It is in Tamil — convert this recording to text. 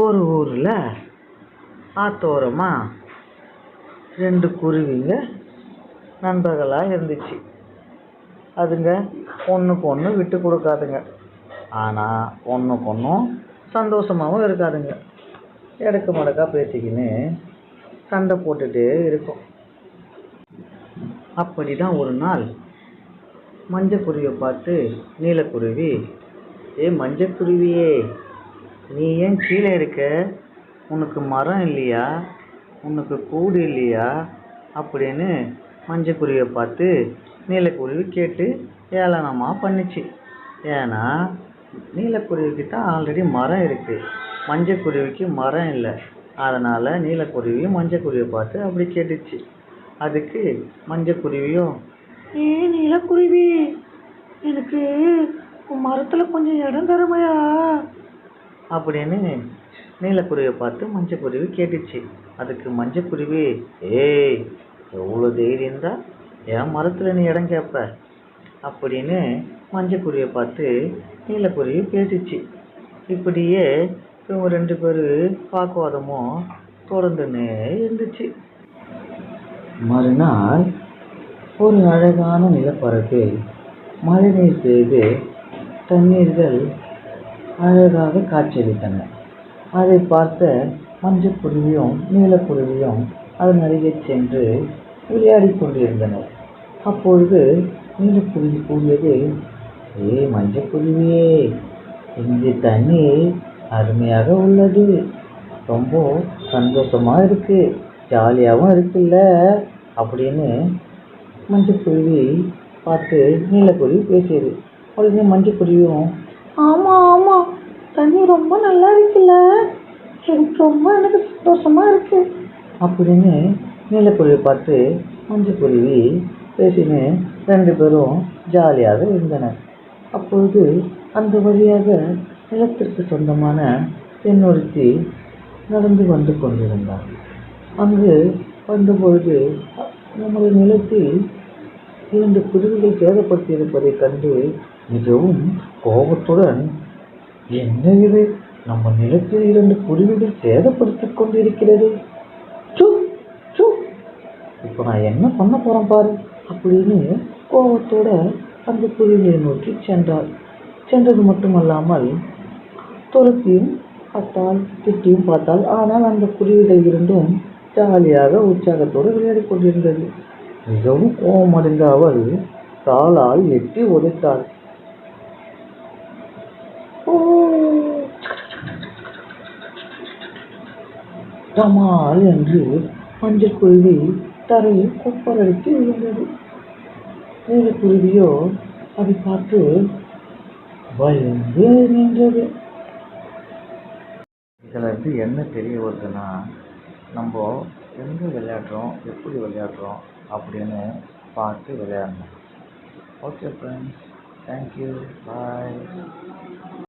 ஒரு ஊரில் ஆத்தோரமாக ரெண்டு குருவிங்க நண்பர்களாக இருந்துச்சு. அதுங்க ஒன்றுக்கு ஒன்று விட்டு கொடுக்காதுங்க. ஆனால் ஒன்றுக்கு ஒன்றும் சந்தோஷமாகவும் இருக்காதுங்க. இடக்கு மடக்கா பேசிக்கின்னு சண்டை போட்டுகிட்டே இருக்கும். அப்படி தான் ஒரு நாள் மஞ்சக்குருவியை பார்த்து நீலக்குருவி ஏ மஞ்சக்குருவியே நீ ஏன் கீழே இருக்க? உனக்கு மரம் இல்லையா? உனக்கு கூடு இல்லையா? அப்படின்னு மஞ்சக்குருவியை பார்த்து நீலக்குருவி கேட்டு ஏளனமாக பண்ணுச்சு. ஏன்னா நீலக்குருவிக்கிட்ட ஆல்ரெடி மரம் இருக்குது மஞ்சக்குருவிக்கு மரம் இல்லை. அதனால் நீலக்குருவி மஞ்சக்குருவியை பார்த்து அப்படி கேட்டுச்சு. அதுக்கு மஞ்சக்குருவியும் ஏ நீலக்குருவி எனக்கு மரத்தில் கொஞ்சம் இடம் தருமையா? அப்படின்னு நீலக்குருவியை பார்த்து மஞ்சக்குருவி கேட்டுச்சு. அதுக்கு மஞ்சக்குருவி ஏய் எவ்வளோ தைரியம் தான் என் மரத்தில் நீ இடம் கேட்ப அப்படின்னு மஞ்சக்குருவியை பார்த்து நீலக்குருவி பேசிச்சு. இப்படியே இவங்க ரெண்டு பேர் வாக்குவாதமும் தொடர்ந்துன்னே இருந்துச்சு. மறுநாள் ஒரு அழகான நிலப்பரப்பில் மழைநீர் பெய்து தண்ணீர்கள் அழகாக காட்சியளித்தன. அதை பார்த்த மஞ்சக்குருவியும் நீலக்குருவியும் அதன் அருகே சென்று விளையாடிக் கொண்டிருந்தனர். அப்பொழுது நீலக்குருவி கூறியது ஏய் மஞ்சக்குருவியே இங்கு தண்ணீர் அருமையாக உள்ளது. ரொம்ப சந்தோஷமாக இருக்கு ஜாலியாகவும் இருக்குல்ல? அப்படின்னு மஞ்சக்குருவி பார்த்து நீலக்குருவி பேசியது. உடனே மஞ்சக்குருவியும் ஆமாம் ஆமாம் தண்ணி ரொம்ப நல்லா இருக்குல்ல. எனக்கு ரொம்ப எனக்கு சந்தோஷமாக இருக்குது அப்படின்னு நீலக்குருவி பார்த்து மஞ்சக்குருவி பேசின்னு ரெண்டு பேரும் ஜாலியாக இருந்தனர். அப்பொழுது அந்த வழியாக நிலத்திற்கு சொந்தமான பெண்ணொருத்தி நடந்து வந்து கொண்டிருந்தார் அங்கு வந்தபொழுது நம்முடைய நிலத்தில் இரண்டு குருவிகள் சேதப்படுத்தியிருப்பதைக் கண்டு மிகவும் கோபத்துடன் என்ன இது நம்ம நிலத்தில் இரண்டு குருவிகள் சேதப்படுத்திக் கொண்டிருக்கிறது. சு சு இப்போ நான் என்ன பண்ண போறேன் பாரு அப்படின்னு கோபத்தோட அந்த குருவியை நோக்கி சென்றார் சென்றது மட்டுமல்லாமல் துரத்தியும் பார்த்தால் திட்டியும் பார்த்தால் ஆனால் அந்த குருவிகள் இருந்தும் ஜாலியாக உற்சாகத்தோடு விளையாடிக் கொண்டிருந்தது. மிகவும் கோபமடைந்த அவள் காலால் எட்டி உதைத்தாள். டமால் என்று மஞ்சள் குருவி தரையில் கொப்பரடித்து விழுந்தது. நீலக்குருவியோ அதை பார்த்து பயந்து நின்றது. இதில் இருந்து என்ன தெரிய வருதுன்னா நம்ம எங்கே விளையாடுறோம் எப்படி விளையாடுறோம் அப்படின்னு பார்த்து விளையாடணும். Okay friends thank you bye